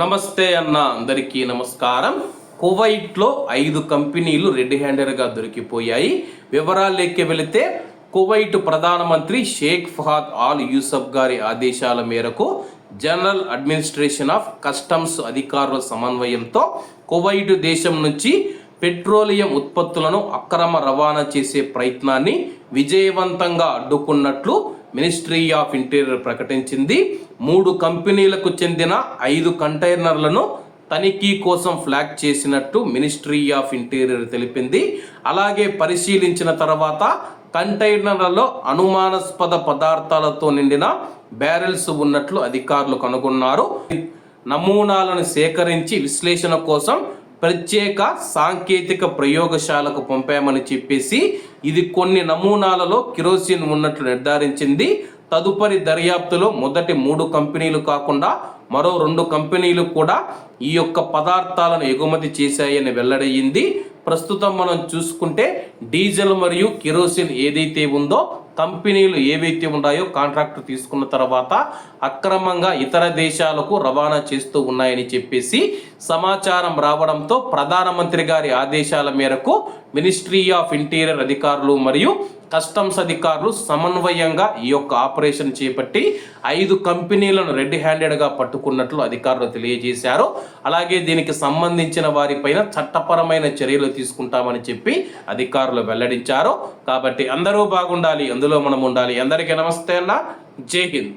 నమస్తే అన్న అందరికీ నమస్కారం. కువైట్లో ఐదు కంపెనీలు రెడ్ హ్యాండర్గా దొరికిపోయాయి. వివరాల్లోకి వెళితే కువైట్ ప్రధానమంత్రి షేక్ ఫహాద్ ఆల్ యూసఫ్ గారి ఆదేశాల మేరకు జనరల్ అడ్మినిస్ట్రేషన్ ఆఫ్ కస్టమ్స్ అధికారుల సమన్వయంతో కువైట్ దేశం నుంచి పెట్రోలియం ఉత్పత్తులను అక్రమ రవాణా చేసే ప్రయత్నాన్ని విజయవంతంగా అడ్డుకున్నట్లు మినిస్ట్రీ ఆఫ్ ఇంటీరియర్ ప్రకటించింది. మూడు కంపెనీలకు చెందిన ఐదు కంటైనర్లను తనిఖీ కోసం ఫ్లాగ్ చేసినట్టు మినిస్ట్రీ ఆఫ్ ఇంటీరియర్ తెలిపింది. అలాగే పరిశీలించిన తర్వాత కంటైనర్లలో అనుమానాస్పద పదార్థాలతో నిండిన బ్యారెల్స్ ఉన్నట్లు అధికారులు కనుగొన్నారు. నమూనాలను సేకరించి విశ్లేషణ కోసం ప్రత్యేక సాంకేతిక ప్రయోగశాలకు పంపామని చెప్పేసి ఇది కొన్ని నమూనాలలో కిరోసిన్ ఉన్నట్లు నిర్ధారించింది. తదుపరి దర్యాప్తులో మొదటి మూడు కంపెనీలు కాకుండా మరో రెండు కంపెనీలు కూడా ఈ యొక్క పదార్థాలను ఎగుమతి చేశాయని వెల్లడయ్యింది. ప్రస్తుతం మనం చూసుకుంటే డీజిల్ మరియు కిరోసిన్ ఏదైతే ఉందో కంపెనీలు ఏవైతే ఉన్నాయో కాంట్రాక్ట్ తీసుకున్న తర్వాత అక్రమంగా ఇతర దేశాలకు రవాణా చేస్తూ ఉన్నాయని చెప్పేసి సమాచారం రావడంతో ప్రధానమంత్రి గారి ఆదేశాల మేరకు మినిస్ట్రీ ఆఫ్ ఇంటీరియర్ అధికారులు మరియు కస్టమ్స్ అధికారులు సమన్వయంగా ఈ యొక్క ఆపరేషన్ చేపట్టి ఐదు కంపెనీలను రెడ్ హ్యాండెడ్గా పట్టుకున్నట్లు అధికారులు తెలియజేశారు. అలాగే దీనికి సంబంధించిన వారిపైన చట్టపరమైన చర్యలు తీసుకుంటామని చెప్పి అధికారులు వెల్లడించారు. కాబట్టి అందరూ బాగుండాలి అందులో మనం ఉండాలి అందరికీ నమస్తే అన్న. జై హింద్.